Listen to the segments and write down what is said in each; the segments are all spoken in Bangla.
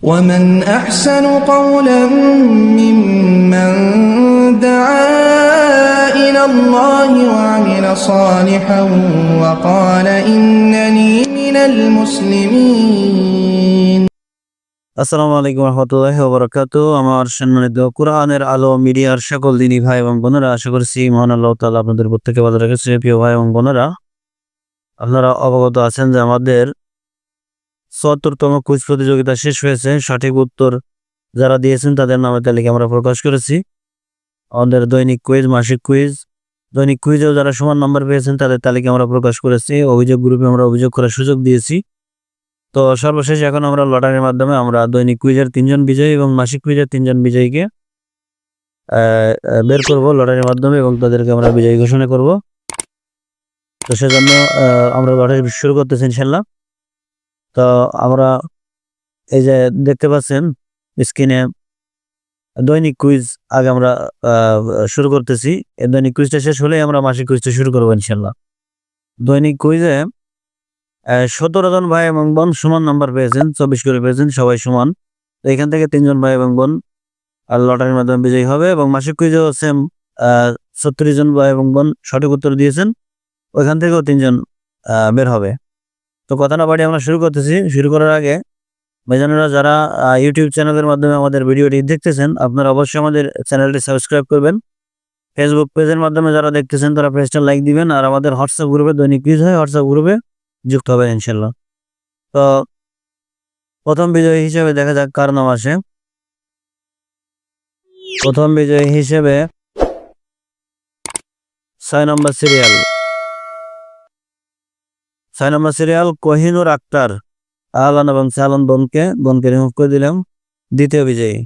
ومن أحسن قولا ممن دعا إلى الله وعمل صالحا وقال إنني من المسلمين আসসালামু আলাইকুম রহমতুল্লাহ বরকাত আমার সম্মানিত কোরআনের আলো মিডিয়ার সকল দিনী ভাই এবং বোনেরা আশা করছি মহান আল্লাহ তাআলা আপনাদের প্রত্যেকে ভালো রেখেছে প্রিয় ভাই এবং বোনেরা আপনারা অবগত আছেন যে আমাদের চুয়াত্তরতম কুইজ প্রতিযোগিতা শেষ হয়েছে। সঠিক উত্তর যারা দিয়েছেন তাদের নামের তালিকা আমরা প্রকাশ করেছি। আমাদের দৈনিক কুইজ, মাসিক কুইজ। দৈনিক কুইজেও যারা সমান নাম্বার পেয়েছেন তাদের তালিকা আমরা প্রকাশ করেছি। অভিযোগ গ্রুপে আমরা অভিযোগ করার সুযোগ দিয়েছি। তো সর্বশেষ এখন আমরা লটারির মাধ্যমে আমরা দৈনিক কুইজের তিনজন বিজয়ী এবং মাসিক কুইজের তিনজন বিজয়ীকে বের করব লটারির মাধ্যমে এবং তাদেরকে আমরা বিজয়ী ঘোষণা করব। তো সেজন্য আমরা লটারি শুরু করতেছি ইনশাল্লাহ তো আমরা এই যে দেখতে পাচ্ছেন স্ক্রিনে দৈনিক কুইজ আগে আমরা শুরু করতেছি। এই দৈনিক কুইজটা শেষ হলেই আমরা মাসিক কুইজটা শুরু করব ইনশাল্লাহ। দৈনিক কুইজে সতেরো জন ভাই এবং বোন সমান নাম্বার পেয়েছেন, চব্বিশ করে পেয়েছেন, সবাই সমান। তো এখান থেকে তিনজন ভাই এবং বোন লটারির মাধ্যমে বিজয়ী হবে এবং মাসিক কুইজেও সেম ছত্রিশ জন ভাই এবং বোন সঠিক উত্তর দিয়েছেন। ওইখান থেকেও তিনজন বের হবে। তো কথা না বাড়ি আমরা শুরু করতেছি। শুরু করার আগে ভাইজানেরা যারা ইউটিউব চ্যানেলের মাধ্যমে আমাদের ভিডিওটি দেখতেছেন, আপনারা অবশ্যই আমাদের চ্যানেলটি সাবস্ক্রাইব করবেন। ফেসবুক পেজের মাধ্যমে যারা দেখতেছেন, তারা পেজটা লাইক দিবেন আর আমাদের হোয়াটসঅ্যাপ গ্রুপে দৈনিক কুইজ হয় হোয়াটসঅ্যাপ গ্রুপে যুক্ত হবে ইনশাল্লাহ তো প্রথম বিজয়ী হিসেবে দেখা যাক কার নাম আসে। প্রথম বিজয়ী হিসেবে ছয় নম্বর সিরিয়াল ছয় নম্বর সিরিয়াল কোহিনুর আক্তার। আহলান এবং সালান বোনকে বোনকে রিমুভ করে দিলাম। দ্বিতীয় বিজয়ী।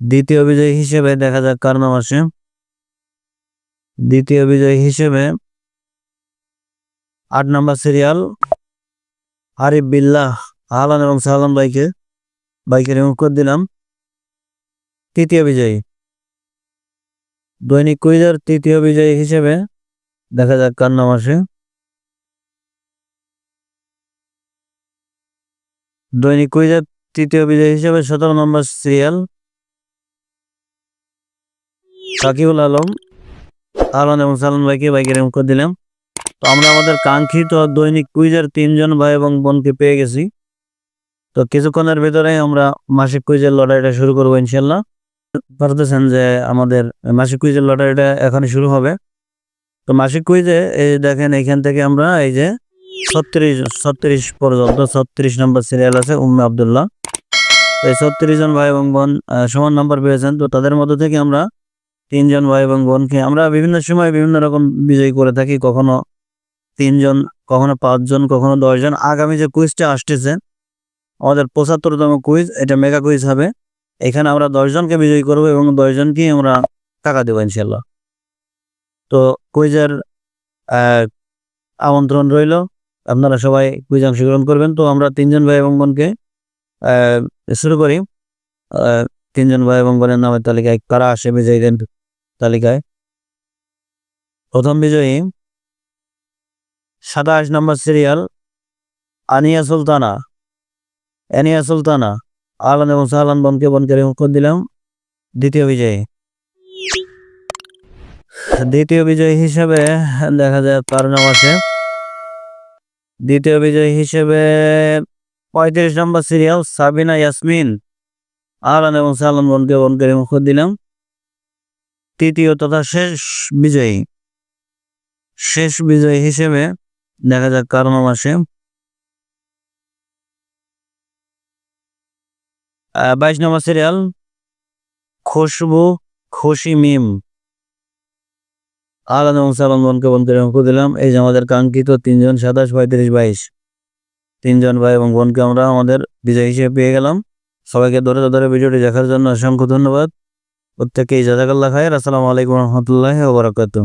দ্বিতীয় বিজয়ী হিসেবে দেখা যাক কার নাম আসে। দ্বিতীয় বিজয়ী হিসেবে আট নম্বর সিরিয়াল আরিফ বিল্লাহ আহলান এবং সাহলান বাইকে বাইকে রিমুভ করে দিলাম। তৃতীয় বিজয়ী। দৈনিক কুইজার তৃতীয় বিজয়ী হিসেবে দেখা যাক কার নাম আসে। দৈনিক কুইজের তৃতীয় বিজয়ী হিসেবে সতেরো নম্বর সিরিয়াল সাকিবুল আলম আহলান এবং সালান বাইকে বাইকে রিমুভ দিলাম। তো আমরা আমাদের কাঙ্ক্ষিত দৈনিক কুইজের তিনজন ভাই এবং বোনকে পেয়ে গেছি। তো কিছুক্ষণের ভিতরে আমরা মাসিক কুইজের লটারিটা শুরু করব ইনশাল্লাহ পারতেছেন যে আমাদের মাসিক কুইজের লটারিটা এখানে শুরু হবে। তো মাসিক কুইজে এই দেখেন এখান থেকে আমরা এই যে ছত্রিশ ছত্রিশ পর্যন্ত ছত্রিশ নম্বর সিরিয়াল আছে উম্মে আবদুল্লাহ। তো এই ছত্রিশ জন ভাই এবং বোন সমান নাম্বার পেয়েছেন। তো তাদের মধ্যে থেকে আমরা তিনজন ভাই এবং বোনকে আমরা বিভিন্ন সময় বিভিন্ন রকম বিজয়ী করে থাকি। কখনো তিনজন কখনো পাঁচজন কখনো দশজন আগামী যে কুইজটা আসতেছে, আমাদের পঁচাত্তরতম কুইজ এটা মেগা কুইজ হবে। এখানে আমরা দশজনকে বিজয়ী করব এবং দশজনকেই আমরা টাকা দেবো ইনশাল্লাহ তো কুইজের আমন্ত্রণ রইল। আপনারা সবাই কুইজ অংশগ্রহণ করবেন। তো আমরা তিনজন ভাই এবং বোনকে শুরু করি। তিনজন ভাই এবং বোনের নামের তালিকায় কারা আসে বিজয়ীদের তালিকায়? প্রথম বিজয়ী সাতাশ নম্বর সিরিয়াল, আনিয়া সুলতানা। অ্যানিয়া সুলতানা, আলান এবং সাহালান বনকে বনকে করে দিলাম। দ্বিতীয় বিজয়ী। দ্বিতীয় বিজয়ী হিসাবে দেখা যায় তার নাম আছে দ্বিতীয় বিজয়ী হিসেবে পঁয়ত্রিশ নম্বর সিরিয়াল সাবিনা ইয়াসমিন আলান এবং সালান বনকে বনকে রিমুভ করে দিলাম। তৃতীয় তথা শেষ বিজয়ী। শেষ বিজয়ী হিসেবে দেখা যাক কার নাম আসে। আহ, বাইশ নম্বর সিরিয়াল খুশবু খুশি মিম। আলাদা এবং সালাম বনকে অঙ্ক দিলাম। এই যে আমাদের কাঙ্ক্ষিত তিনজন সাতাশ পঁয়ত্রিশ বাইশ। তিনজন ভাই এবং বোনকে আমরা আমাদের বিজয় হিসেবে পেয়ে গেলাম। সবাইকে ধরে ধরে ভিডিওটি দেখার জন্য অসংখ্য ধন্যবাদ। প্রত্যেকেই জাজাকাল্লা খায়ের। আসসালামু আলাইকুম রহমতুল্লাহ ওবরাকাতুহ